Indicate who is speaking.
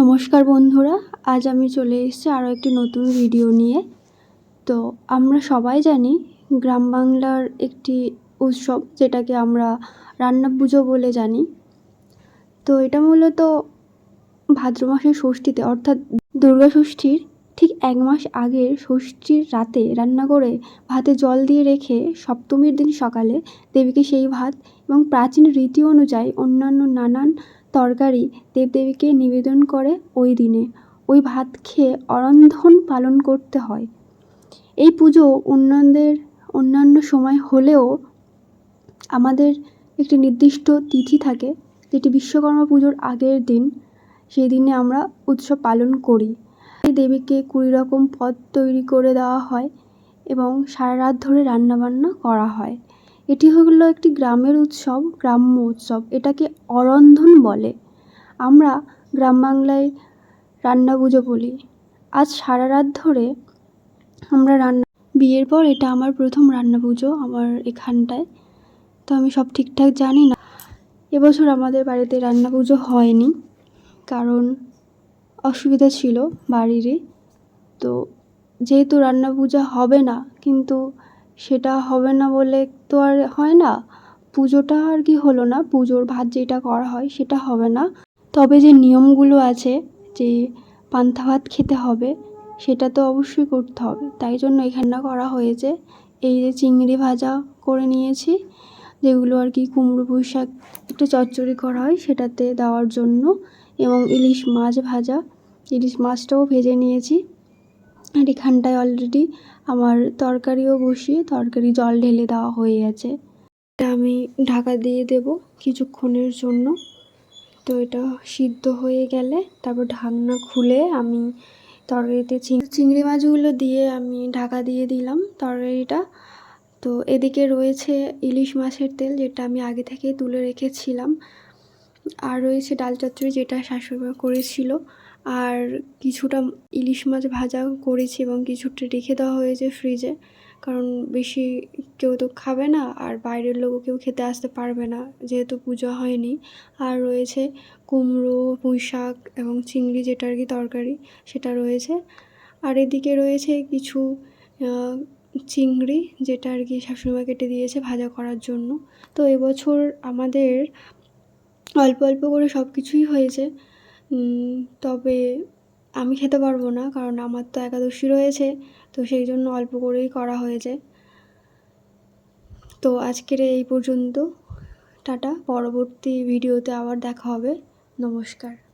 Speaker 1: নমস্কার বন্ধুরা, আজ আমি চলে এসেছি আরও একটি নতুন ভিডিও নিয়ে। তো আমরা সবাই জানি গ্রাম বাংলার একটি উৎসব যেটাকে আমরা রান্না পুজো বলে জানি। তো এটা মূলত ভাদ্র মাসের ষষ্ঠীতে, অর্থাৎ দুর্গা ষষ্ঠীর ঠিক এক মাস আগের ষষ্ঠীর রাতে রান্না করে ভাতে জল দিয়ে রেখে সপ্তমীর দিন সকালে দেবীকে সেই ভাত এবং প্রাচীন রীতি অনুযায়ী অন্যান্য নানান তরকারি দেবদেবীকে নিবেদন করে ওই দিনে। ওই ভাত খেয়ে অরন্ধন পালন করতে হয়। এই পুজো অন্যান্যদের অন্যান্য সময় হলেও আমাদের একটি নির্দিষ্ট তিথি থাকে, যেটি বিশ্বকর্মা পুজোর আগের দিন। সেই দিনে আমরা উৎসব পালন করি। দেবীকে কুড়ি রকম পদ তৈরি করে দেওয়া হয় এবং সারা রাত ধরে রান্নাবান্না করা হয়। এটি হলো একটি গ্রামের উৎসব, গ্রাম্য উৎসব। এটাকে অরন্ধন বলে। আমরা গ্রাম বাংলায় রান্না পুজো বলি। আজ সারা রাত ধরে আমরা রান্না বিয়ের পর এটা আমার প্রথম রান্না পুজো আমার এখানটায়। তো আমি সব ঠিকঠাক জানি না। এবছর আমাদের বাড়িতে রান্না পুজো হয়নি, কারণ অসুবিধা ছিল বাড়িরই। তো যেহেতু রান্না পূজা হবে না, কিন্তু সেটা হবে না বলে তো আর হয় না। পুজোটা আর কি হলো না, পুজোর ভাত যেটা করা হয় সেটা হবে না। তবে যে নিয়মগুলো আছে যে পান্তা ভাত খেতে হবে, সেটা তো অবশ্যই করতে হবে। তাই জন্য এখানটা করা হয়েছে। এই যে চিংড়ি ভাজা করে নিয়েছি, যেগুলো আর কি কুমড়ো পুঁই শাক একটু চচ্চড়ি করা হয় সেটাতে দেওয়ার জন্য। এবং ইলিশ মাছ ভাজা, ইলিশ মাছটাও ভেজে নিয়েছি। আর এখানটায় অলরেডি আমার তরকারিও বসিয়ে তরকারি জল ঢেলে দেওয়া হয়ে গেছে। এটা আমি ঢাকা দিয়ে দেব কিছুক্ষণের জন্য। তো এটা সিদ্ধ হয়ে গেলে তারপর ঢাকনা খুলে আমি তরকারিতে চিংড়ি মাছগুলো দিয়ে আমি ঢাকা দিয়ে দিলাম তরকারিটা। তো এদিকে রয়েছে ইলিশ মাছের তেল যেটা আমি আগে থেকেই তুলে রেখেছিলাম। আর রয়েছে ডাল চচ্চড়ি যেটা শাশুড়িমা করেছিল। আর কিছুটা ইলিশ মাছ ভাজা করেছি এবং কিছুটা রেখে দেওয়া হয়েছে ফ্রিজে কারণ বেশি কেউ তো খাবে না আর বাইরের লোকও কেউ খেতে আসতে পারবে না, যেহেতু পুজো হয়নি। আর রয়েছে কুমড়ো পুঁই শাক এবং চিংড়ি যেটা আর কি তরকারি, সেটা রয়েছে। আর এদিকে রয়েছে কিছু চিংড়ি যেটা আর কি শাশুড়িমা কেটে দিয়েছে ভাজা করার জন্য। তো এবছর আমাদের অল্প অল্প করে সব কিছুই হয়েছে। তবে আমি খেতে পারব না, কারণ আমার তো একাদশী রয়েছে, তো সেই জন্য অল্প করেই করা হয়েছে। তো আজকের এই পর্যন্ত, টাটা। পরবর্তী ভিডিওতে আবার দেখা হবে। নমস্কার।